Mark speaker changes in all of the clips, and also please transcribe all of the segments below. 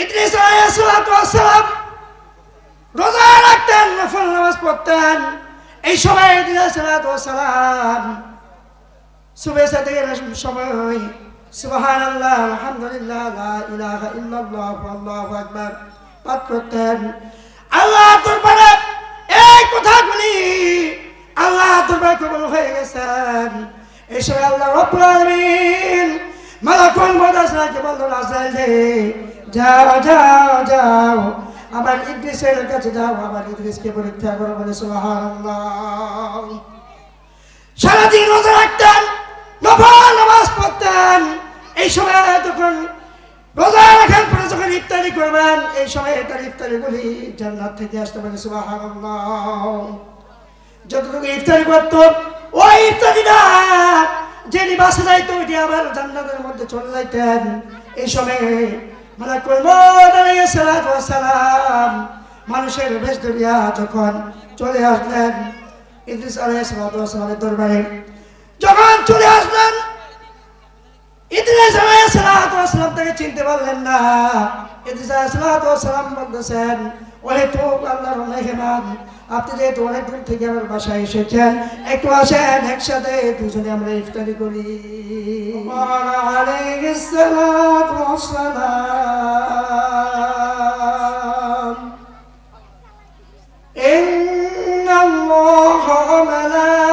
Speaker 1: ইদ্রিস আলাইহিসসালাম রোজা রাখতেন, নফল নামাজ পড়তেন। এই সময় ইদ্রিস আলাইহিসসালাম সুবে সাথে সময় সুবহানাল্লাহ, আলহামদুলিল্লাহ, লা ইলাহা ইল্লাল্লাহ, আল্লাহু আকবার। পাঠ করতেন। আল্লাহ দরবারে এই কথাগুলি আল্লাহ দরবারে কবুল হয়ে গেছেন। এই সময় আল্লাহ রব্বুল আলামিন মালাকুল মুদাসসারকে বললেন রে যাও যাও যাও। আবার ইদ্রিসের কাছে যাও, আবার ইদ্রিসকে পরীক্ষা করো, বলে সুবহানাল্লাহ। সারাদিন রোজা রাখতেন, নফল নামাজ পড়তেন। এই সময় তখন রোজা রাখার পরে যখন ইফতারি করবেন, এই সময় তার ইফতারি বলি জান্নাত থেকে আসতে পারে সুবহানাল্লাহ। যতটুকু ইফতারি করতো, ওই ইফতারিটা যিনি বাসে যাইতো, ওইটি আবার জান্নাতের মধ্যে চলে যাইতেন। এই সময় মানে মানুষের বেশ ধরিয়া যখন চলে আসলেন, ইদ্রিস আলাইহিসসালামের দরবারে, যখন চলে আসলেন, ইদ্রিস চিনতে পারলেন না। আপনি যেহেতু অনেক দূর থেকে আমার বাসায় এসেছেন একটু আসেন একসাথে দুজনে আমরা ইফতারি করি আলাইহিসসালাম إن الله وملائكته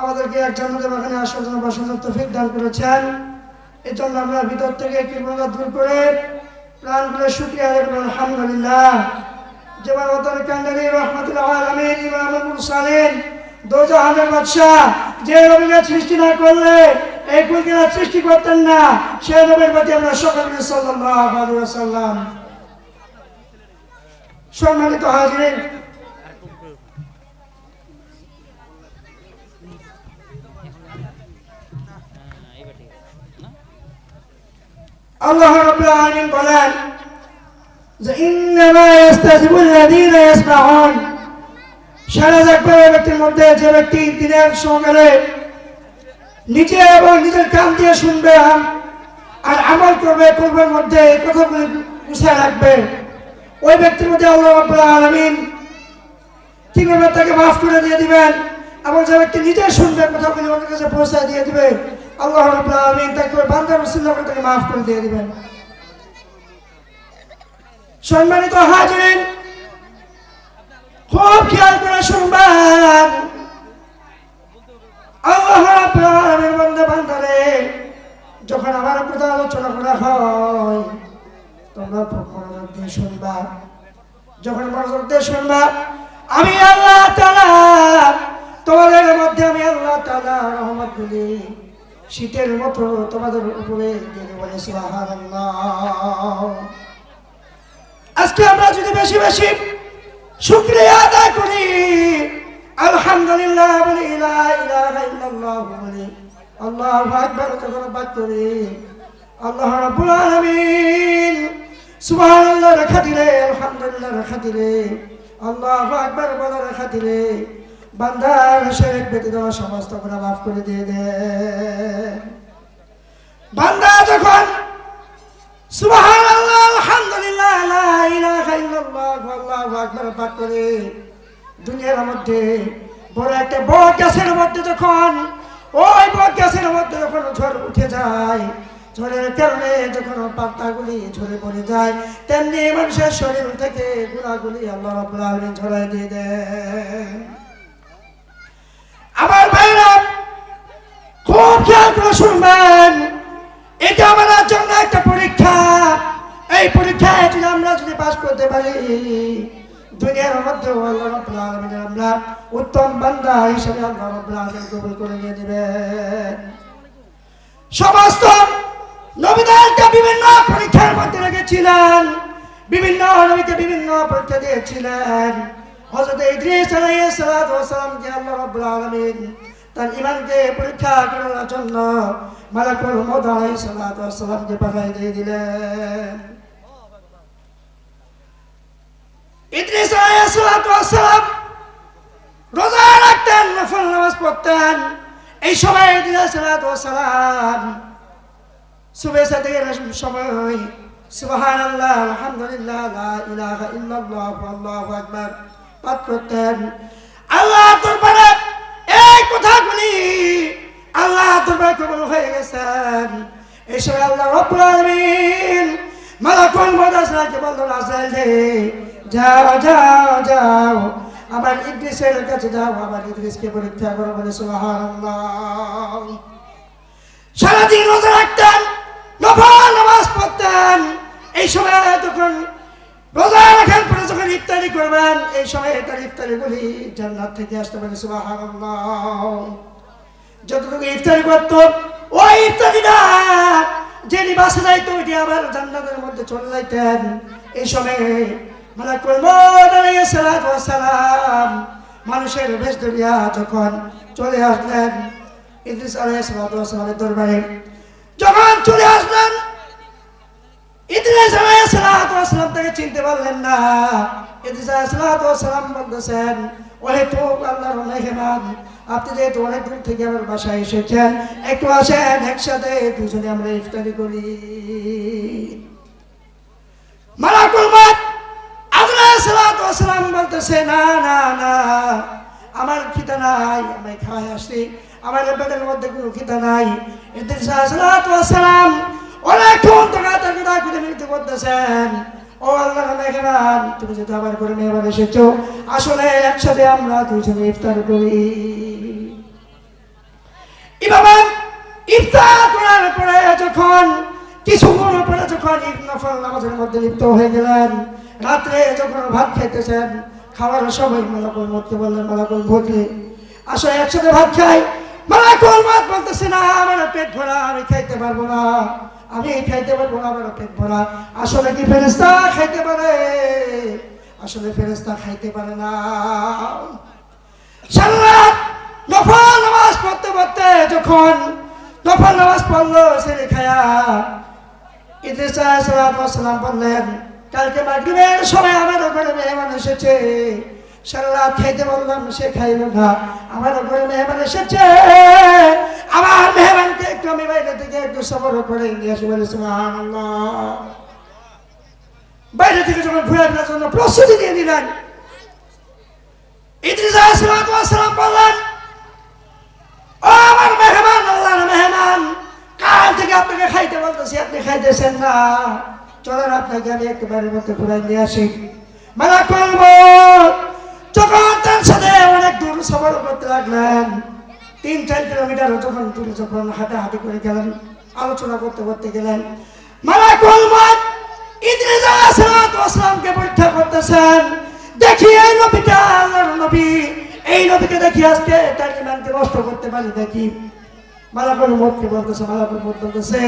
Speaker 1: আমাদেরকে দান করেছেন। এই জন্য আমরা ভিতর থেকে কৃপণতা দূর করে প্রাণ করে আলহামদুলিল্লাহ। সৃষ্টি করতেন না, সেই রবির প্রতি আমরা সকলকে সাল্লাম সম্মানিত হাজিরিন আল্লাহ রাব্বুল বলেন যে সারা ব্যক্তির মধ্যে যে ব্যক্তি দিনের এবং নিজের দিয়ে আর আমল করবে করবার মধ্যে এই কথাগুলি গুছিয়ে রাখবে। ওই ব্যক্তির মধ্যে আলামিন কীভাবে তাকে মাফ করে দিয়ে দিবেন? এবং যে ব্যক্তি নিজে শুনবে কথাগুলি ওদের কাছে পৌঁছায় দিয়ে দিবে, আল্লাহ আলামিন তাকে ওই বান্দার রসুল্লাহ তাকে মাফ করে দিয়ে দিবেন। সম্মানিত হাজিরিন, খুব খেয়াল করে শুনবেন। আল্লাহ রাব্বুল আলামিন বান্দা বান্দারে, যখন আমার কথা আলোচনা করা হয় তোমরা খুব মনোযোগ দিয়ে শুনবা। যখন মনোযোগ দিয়ে শুনবা, আমি আল্লাহ তাআলা, তোমাদের মধ্যে আমি আল্লাহ তাআলা রহমত গুলি শীতের মতো তোমাদের উপরে দেবো বলে আজকে আমরা যদি বেশি বেশি শুক্রিয়া আদায় করি, আলহামদুলিল্লাহ বলি ইলাহা বলি, আল্লাহু আকবার করি, আল্লাহ রাব্বুল আলামিন সুবহানাল্লাহ, রেখা দিলে, আলহামদুলিল্লাহ, রেখা দিলে। আল্লাহু আকবার বলা, রেখা দিলে। বান্দার শিরক ব্যতীত সমস্ত গুনাহ মাফ করে দিয়ে দেন বান্দা যখন দুনিয়ার মধ্যে বড় একটা বট গাছের মধ্যে যখন, ওই বট গাছের মধ্যে যখন উঠে যায় ঝড়ের কারণে যখন পাতাগুলি ঝরে পড়ে যায়, তেমনি মানুষের শরীর থেকে গুণাগুলি আল্লাহ রাব্বুল আলামিন ঝরাই দিয়ে দেন। আমার ভাইরা, খুব খেয়াল করে শুনবেন, এটা আমাদের জন্য একটা পরীক্ষা। এই পরীক্ষায় যদি আমরা যদি পাশ করতে পারি, দুনিয়ার মধ্যে আল্লাহ রাব্বুল আলামিন আমরা উত্তম বান্দা হিসেবে আল্লাহ রাব্বুল আলামিন কবুল করে নিয়ে নেবেন। সমস্ত নবীদেরকে বিভিন্ন পরীক্ষার মধ্যে রেখেছিলেন। বিভিন্ন নবীকে বিভিন্ন পরীক্ষা দিয়েছিলেন। হযরত ইদ্রিস আলাইহিস ওয়াস সালামকে আল্লাহ রাব্বুল আলামিন তার ইমানকে পরীক্ষা করার জন্য মালাকুল মউত আলাইহিস সালামকে পাঠিয়ে দিয়ে দিলেন। ইদ্রিস আলাইহিস সালাম রোজা রাখতেন, নফল নামাজ পড়তেন। এই সময় ইদ্রিস ওয়াস সালাম সুবেহ সাথে সময় সুবহানাল্লাহ, আলহামদুলিল্লাহ ইলাহা ইল্লাল্লাহ, আল্লাহু পাঠ করতেন, আল্লাহ এই কথাগুলি আল্লাহ হয়ে গেছেন। এই সময় আল্লাহ রে, যাও যাও যাও। আমার ইদ্রিসের কাছে যাও, আমার ইদ্রিসকে পরীক্ষা করো বলে সুবহানাল্লাহ। সারাদিন রোজা নামাজ পড়তেন এই সময় তখন রোজা রাখার পরে যখন ইফতারি করবেন, এই সময় তার ইফতারি বলি জান্নাত থেকে আসতে পারে, সুবহানাল্লাহ। যতটুকু ইফতারি করত, ওই ইফতারিটা যে বাসে যাইতো, ওইটি আবার জান্নাতের মধ্যে চলে যাইতেন। এই সময় আলাইহিস সালাতু সালাম মানুষের বেশ ধরিয়া যখন চলে আসলেন, ইদ্রিস আলাইহিস সালাতু দরবারে। যখন চলে আসলেন চিনতে পারলেন না। আপনি যেহেতু অনেক দূর থেকে আমার বাসায় এসেছেন, একটু আসেন, একসাথে দুজনে আমরা ইফতারি করি। বলতেছে, না না না, আমার খিতা নাই, আমি খাই আসছি। আমার পেটের মধ্যে কোনো খিতা নাই। এদের সালাম অনেকক্ষণ করতেছেন ও আল্লাহ মেঘরান তুমি করে আসলে একসাথে আমরা দুজনে ইফতার করি। লিপ্ত হয়ে গেলেন, রাত্রে যখন ভাত খাইতেছেন, খাওয়ার সময় মালাকুল মতকে বললেন, মালাকুল ভোটে একসাথে ভাত খাই। মালাকুল মত বলতেছে, না, আমার পেট ভরা, আমি খাইতে পারব না। আমি খাইতে পারব না, আমার পেট ভরা। আসলে কি ফেরেস্তা খাইতে পারে? আসলে ফেরেস্তা খাইতে পারে না। নফল নামাজ পড়তে পড়তে যখন নফল নামাজ পড়ল, সেরে খায়া বললেন, কালকে আমার এসেছে। খাইতে বললাম, সে না। আমার ঘরে মেহমান এসেছে। একটু সবর করে নিয়ে আসি, বলে বাইরে থেকে যখন ঘুরে ফেরার জন্য প্রস্তুতি নিয়ে আপনি খাইতেছেন না। চলেন আপনাকে আমি একটু বাড়ির মধ্যে ঘুরাই নিয়ে অনেক দূর সফর করতে লাগলেন, তিন চার কিলোমিটার যখন দূরে যখন হাঁটাহাঁটি করে গেলেন আলোচনা করতে করতে গেলেন। মালা করব ইদ্রিস আসলামকে পরীক্ষা করতেছেন। দেখি এই নবীটা আল্লাহর নবী। এই নবীকে দেখি আজকে তার ইমানকে নষ্ট করতে পারি দেখি মালাকুল মতকে বলতেছে মালাকুল মত বলতেছে,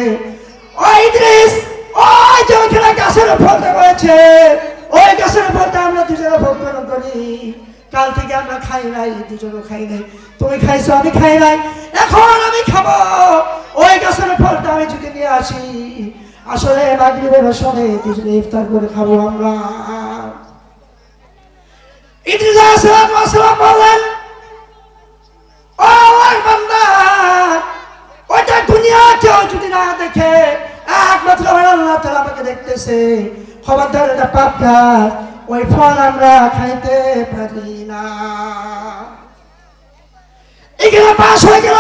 Speaker 1: ও ইদ্রিস ওই যে ওইখানে গাছের ফলটা রয়েছে, ওই গাছের ফলটা আমরা দুজনে ভোগ করি। কাল থেকে আমরা খাই নাই, দুজনও খাই নাই। তুমি খাইছো, আমি খাই নাই। এখন আমি খাব। ওই গাছের ফলটা আমি যদি নিয়ে আসি, আসলে মাগরিবের সময় দুজনে ইফতার করে খাব আমরা। দেখতেছে। খবরদার, এটা পাপ কাজ ওই ফল আমরা খাইতে পারি না। পাশ হয়ে গেল।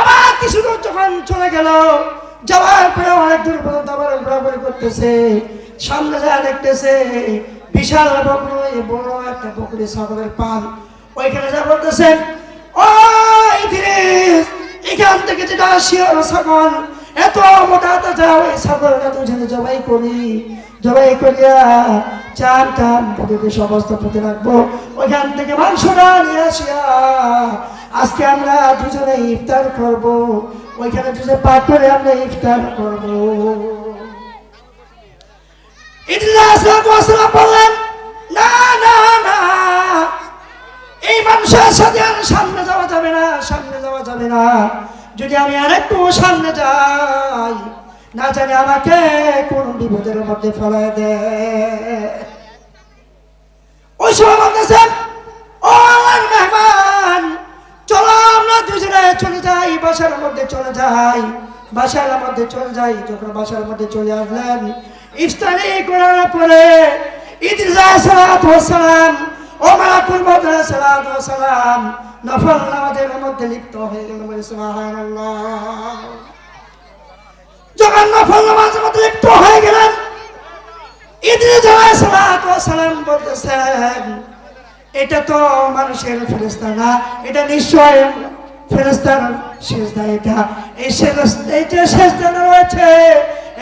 Speaker 1: আবার কিছু যখন চলে গেল, যাওয়ার পরে অনেক দূর পর্যন্ত আবার ঘোরাঘুরি করতেছে। সামনে যা দেখতেছে, বিশাল বকরি, বড় একটা বকরি ছাগলের পান ওইখানে যা বলতেছে ও ইদ্রিস এখান থেকে যেটা শিওর ছাগল, এত মোটা তাজা ওই ছাগলটা দুজনে জবাই করি। জবাই করিয়া চান টান প্রতিটি সমস্ত পুঁতে রাখব। ওইখান থেকে মাংসটা নিয়ে আসিয়া আজকে আমরা দুজনে ইফতার করব। ওইখানে দুজনে পাক করে আমরা ইফতার করব। না না না। এই মানুষের সাথে আর সামনে যাবে না, সামনে যাবে না। যদি আমি আরেকটু সামনে যাই না জানি আমাকে কোন বিপদের মধ্যে ফেলায় মেহমান, চলো আমরা দুজনে চলে যাই, বাসার মধ্যে চলে যাই, বাসার মধ্যে চলে যাই, যখন বাসার মধ্যে চলে আসলেন, ইফতারি করার পরে ইদ্রিসা ও মালাকুল নফল নামাজের মধ্যে লিপ্ত হয়ে গেল সুবহানাল্লাহ। সালাম বলতেছেন, এটা তো মানুষের ফেরেস্তা না, এটা নিশ্চয় ফেরেস্তার শেষদা এটা। এই শেষ এই শেষদা রয়েছে,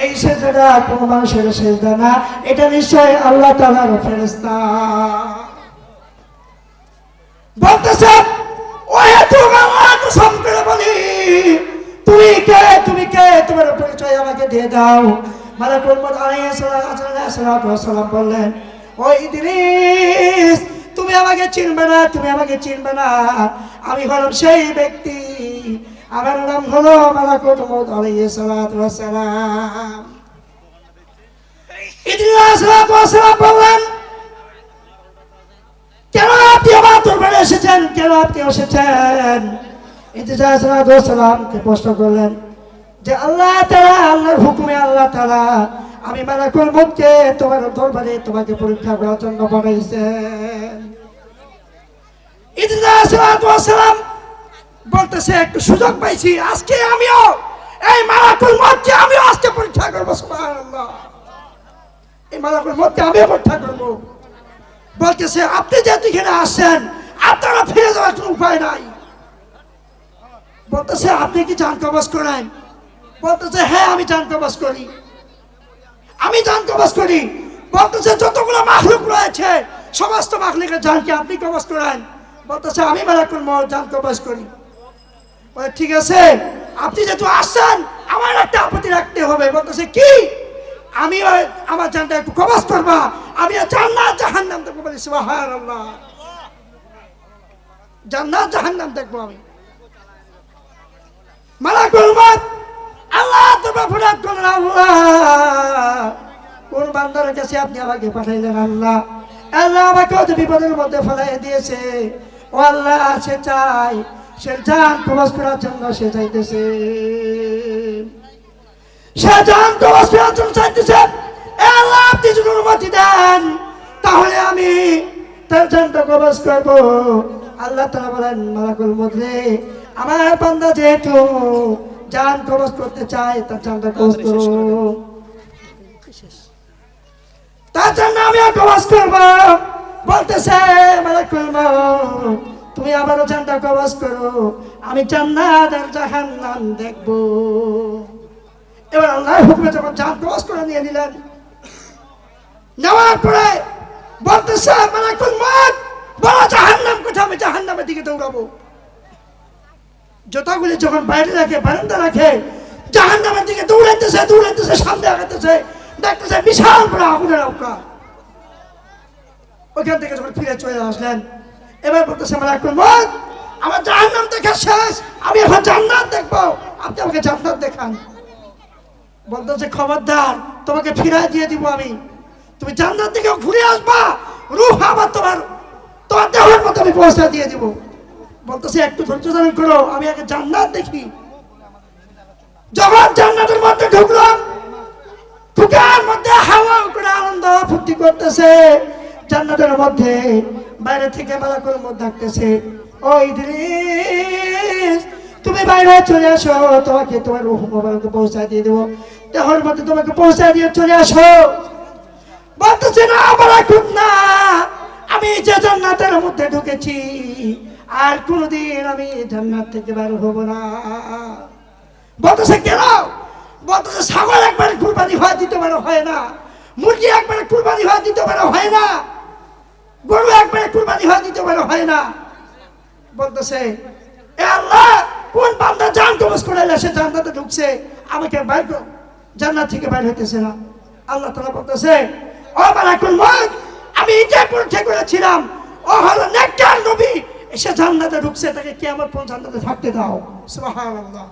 Speaker 1: এই শেষদাটা কোনো মানুষের শেষদা না, এটা নিশ্চয় আল্লাহ তালার ফেরেস্তা বলতেছে ও এত আল্লাহ তো করে বলি তুমি কে তুমি কে, তোমার পরিচয় আমাকে দিয়ে দাও। সালাতু বললেন ও ইদ্রিস, তুমি আমাকে চিনবে না, তুমি আমাকে চিনবে না। আমি হলাম সেই ব্যক্তি, আমার নাম হলো মালাকুল মত আলাইহিস সালাতু সালাম ইদ্রিস সালাতু সালাম বললেন, কেন আপনি আমার দরবারে এসেছেন? কেন আপনি এসেছেন? ইতিজাসালামকে প্রশ্ন করলেন যে, আল্লাহ তারা আল্লাহর হুকুমে আল্লাহ তারা আমি মালাকুল মুখকে তোমার দরবারে তোমাকে পরীক্ষা করার জন্য বানাইছেন ইতিজাসালাম বলতেছে, একটু সুযোগ পাইছি, আজকে আমিও, এই মালাকুল মতকে আমিও আজকে পরীক্ষা করব এই মালাকুল মতকে আমিও পরীক্ষা করব। বলতেছে, আপনি যেহেতু এখানে আসছেন, আপনারা ফিরে যাওয়ার কোনো উপায় নাই। বলতেছে, আপনি কি জান কবাস করেন? বলতেছে হ্যাঁ আমি জান কবাস করি। আমি জান কবাস করি। বলতেছে, যতগুলো মাখলুক রয়েছে, সমস্ত মাখলুকের জানকে আপনি কবাস করেন। বলতেছে, আমি মালাকুল মহ জান কবাস করি। ঠিক আছে, আপনি যেহেতু আসছেন, আমার একটা আপত্তি রাখতে হবে। বলতেছে, কি? আমি আমার জানটা একটু কবাস করবা। আমি জান্নাত জাহান্নাম দেখব বলি, সুবহানাল্লাহ। জান্নাত জাহান্নাম দেখব আমি। মালাকুল মত আল্লাহ, তোমরা ফুরাত করলেন আল্লাহ। কোন বান্দারের কাছে আপনি আমাকে পাঠাইলেন, আল্লাহ? আল্লাহ আমাকে অত বিপদের মধ্যে ফেলাই দিয়েছে। ও আল্লাহ, সে চাই সে জান প্রবাস করার জন্য সে চাইতেছে। সে জান প্রবাস করার জন্য চাইতেছে। আল্লাহ, আপনি যদি অনুমতি দেন, তাহলে আমি তার জানটা প্রবাস করব। আল্লাহ তারা বলেন, মালাকুল মধ্যে আমার বান্দা যেহেতু জান কবজ করতে চায় তার জানটা কবজ করো তার জন্য আমি কবজ করব। বলতেছে মালাকুল মউত তুমি আবারও জানটা কবজ করো আমি জান্নাত আর জাহান্নাম দেখব। এবার আল্লাহ হুকুমে যখন জান কবজ করে নিয়ে নিলেন নেওয়ার পরে বলতেছে মালাকুল মউত বলো জাহান্নাম কোথায় আমি জাহান্নামের দিকে দৌড়াবো। জুতাগুলি যখন বাইরে রাখে, বারান্দা রাখে জাহান নামের দিকে দৌড়াইতেছে দৌড়াইতেছে, সামনে আগাতেছে দেখতেছে বিশাল বড় আগুনের অবকাশ ওইখান থেকে যখন ফিরে চলে আসলেন, এবার বলতেছে আমার মালাকুল মত আমার জাহান্নাম দেখা শেষ, আমি এখন জান্নাত দেখব, আপনি আমাকে জান্নাত দেখান। বলতেছে, খবরদার, তোমাকে ফিরাই দিয়ে দিব আমি। তুমি জান্নাত থেকে ঘুরে আসবা, রুহ আবার তোমার তোমার দেহের মতো আমি পৌঁছা দিয়ে দিব। বলতেছে, একটু ধৈর্য ধারণ করো, আমি আগে জান্নাত দেখি। যখন জান্নাতের মধ্যে ঢুকলাম, ঢুকার মধ্যে হাওয়া করে আনন্দ ফুর্তি করতেছে। জান্নাতের মধ্যে বাইরে থেকে মালাকুল মধ্যে ডাকতেছে ও ইদ্রিস, তুমি বাইরে চলে আসো, তোমাকে তোমার রুহ মোবারকে পৌঁছা দিয়ে দেবো। দেহর মধ্যে তোমাকে পৌঁছা দিয়ে চলে আসো। বলতেছে, না মালাকুল না। আমি যে জান্নাতের মধ্যে ঢুকেছি, আর কোনোদিন আমি জান্নাত থেকে বের হব না। বলতেছে, কেন? বলতেছে, ছাগল একবারে কুরবানি হয় দিতে পারে, হয় না। মুরগি একবারে কুরবানি হয় দিতে পারে, হয় না। গরু একবারে কুরবানি হয় দিতে পারে, হয় না। বলতেছে, এ আল্লাহ, কোন বান্দা জান কবজ করে এলে সে জান্নাতে ঢুকছে? আমাকে বাইর জান্নাত থেকে বাইর হইতেছে না। আল্লাহ তালা বলতেছে, ও মালাকুল মত আমি এটা পরীক্ষা করেছিলাম ও হলো নেককার নবী। এসে জান্নাতে ঢুকছে, তাকে কি আমার কোন জান্নাতে থাকতে দাও। সুবহানাল্লাহ।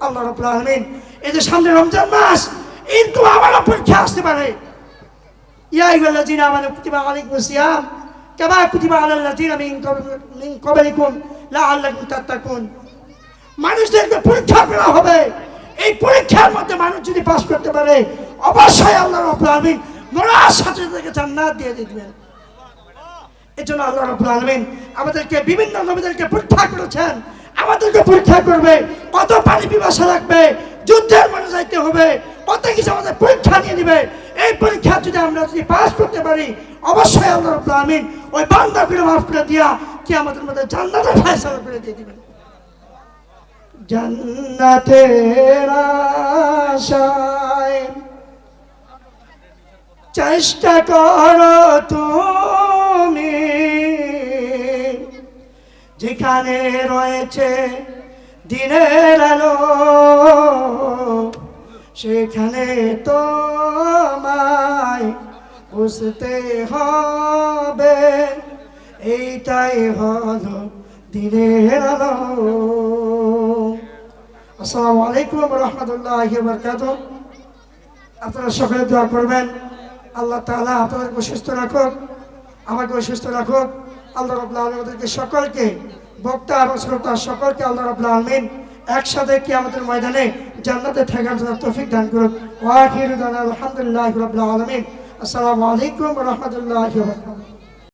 Speaker 1: আল্লাহ রাব্বুল আলামিন, এই যে সামনে রমজান মাস, কিন্তু আমার পরীক্ষা আসতে পারে। ইয়া আইয়ুহাল্লাযীনা আমানু কুতিবা আলাইকুমুস সিয়াম, কামা কুতিবা আলাল লাযীনা ক্বাবল- মিন ক্বাবলিকুম লাআল্লাকুম তাত্তাকুন। মানুষদেরকে পরীক্ষা করা হবে। এই পরীক্ষার মধ্যে মানুষ যদি পাস করতে পারে, অবশ্যই আল্লাহ রাব্বুল আলামিন মরার সাথে জান্নাত দিয়ে দিবেন। এই জন্য আল্লাহ রাব্বুল আলামিন আমাদেরকে বিভিন্ন নবীদেরকে পরীক্ষা করেছেন। আমাদেরকে পরীক্ষা করবে, কত পানি পিপাসা লাগবে, যুদ্ধের মনে যাইতে হবে, কত কিছু আমাদের পরীক্ষা নিয়ে নিবে। এই পরীক্ষা যদি আমরা যদি পাস করতে পারি, অবশ্যই আল্লাহ রাব্বুল আলামিন ওই বান্দা করে মাফ করে দিয়া কি আমাদের মধ্যে জান্নাতের ফয়সালা করে দিয়ে দিবেন। জান্নাতের আশায় চেষ্টা করো তুমি। যেখানে রয়েছে দিনের আলো, সেখানে তোমায় বুঝতে হবে। এইটাই হলো দিনের আলো। আসসালামু আলাইকুম রহমতুল্লাহ আপনারা সকলে দোয়া করবেন। আল্লাহ তালা আপনাদেরকে সুস্থ রাখুন আমাকে সুস্থ রাখুন আল্লাহ রবুল্লা আলমদেরকে সকলকে, বক্তা এবং শ্রোতা সকলকে আল্লাহ রবুল্লা আলমিন একসাথে কি আমাদের ময়দানে জান্নাতে থাকার জন্য তৌফিক দান করুন ওয়াহির আলহামদুলিল্লাহ রবিল্লা আলমিন। আসসালামু আলাইকুম রহমতুল্লাহ